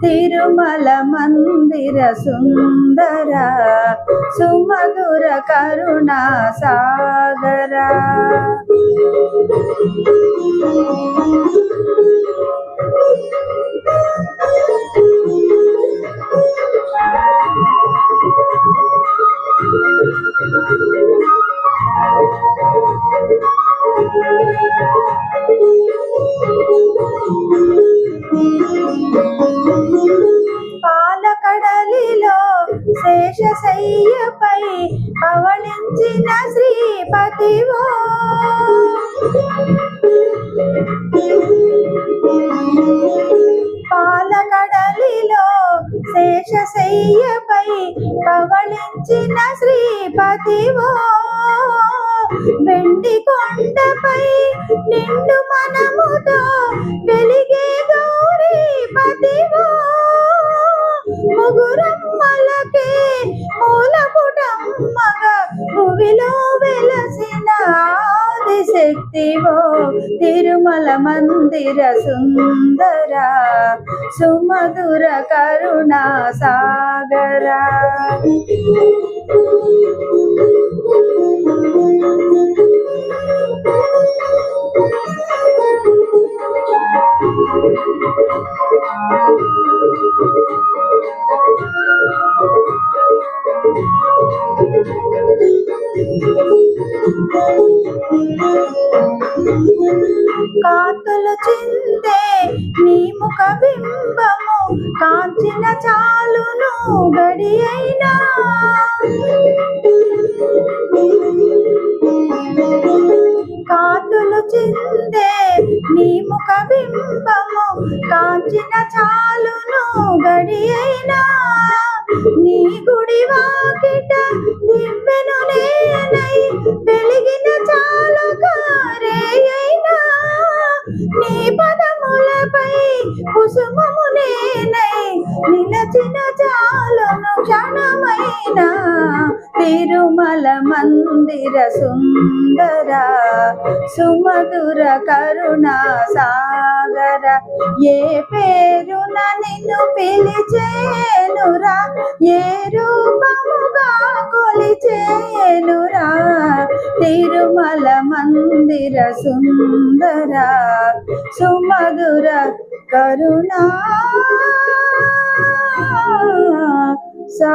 తిరుమల మందిర సుందర సుమధుర కరుణా సాగర Thank you. కడలిలో శేషశయ్యపై పవళించిన శ్రీపతివో పాలకడలిలో శేషశయ్యపై పవళించిన శ్రీపతివో వెండి కొండపై నిండు మన తిరుమల మందిర సుందర సుమధుర కరుణా సాగరా కాంతులు చిందే నీ ముఖ బింబము కాంచిన చాలును గడి అయినా. కాంతులు చిందే నీ ముఖ బింబము కాంచిన చాలును గడి అయినా. కుసుమము నేనై నిలచిన చాలును క్షణమైన. తిరుమల మందిర సుందర సుమధుర కరుణా సాగర. ఏ పేరున నిన్ను పిలిచేనురా? ఏ రూపముగా కొలిచేనురా? తిరుమల మందిర సుందర సుమధుర కరుణా. సా